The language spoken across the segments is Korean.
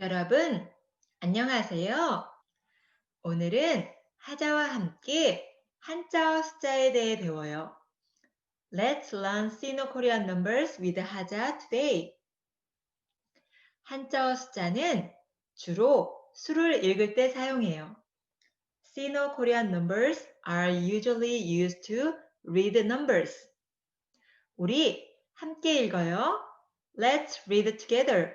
여러분, 안녕하세요. 오늘은 하자와 함께 한자어 숫자에 대해 배워요. Let's learn Sino-Korean numbers with 하자 today. 한자어 숫자는 주로 수를 읽을 때 사용해요. Sino-Korean numbers are usually used to read numbers. 우리 함께 읽어요. Let's read together.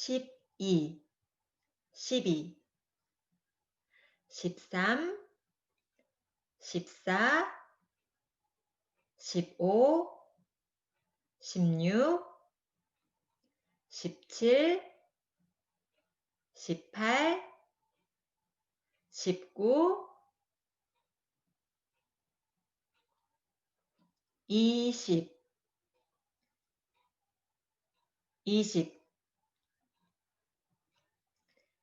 12, 12, 13, 14, 15, 16, 17, 18, 19, 20, 20,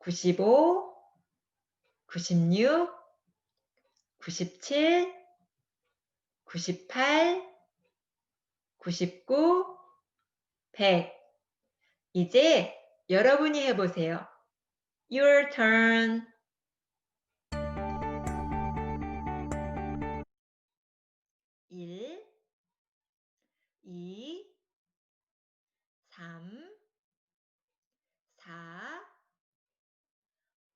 95, 96, 97, 98, 99, 100. 이제 여러분이 해보세요. Your turn. 1, 2, 3, 4,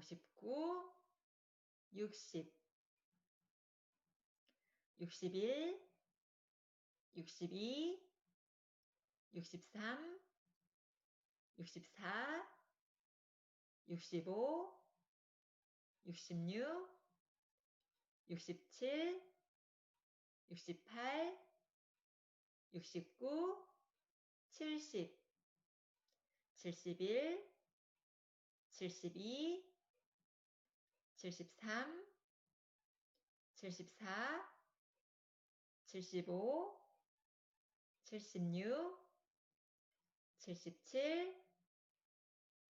59, 60, 61, 62, 63, 64, 65, 66, 67, 68, 69, 70, 71, 72, 73, 74, 75, 76,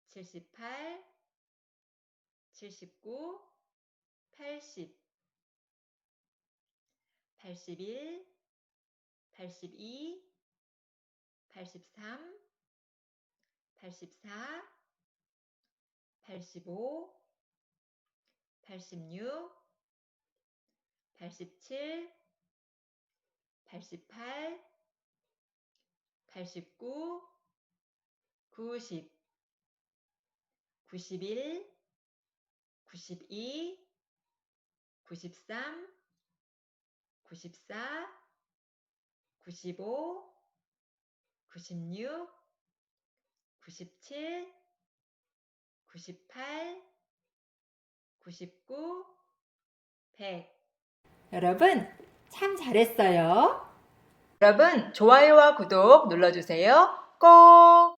77, 78, 79, 80, 81, 82, 83, 84, 85, 86, 87, 88, 89, 90, 91, 92, 93, 94, 95, 96, 97, 98, 99, 100. 여러분, 참 잘했어요. 여러분, 좋아요와 구독 눌러주세요. 꼭!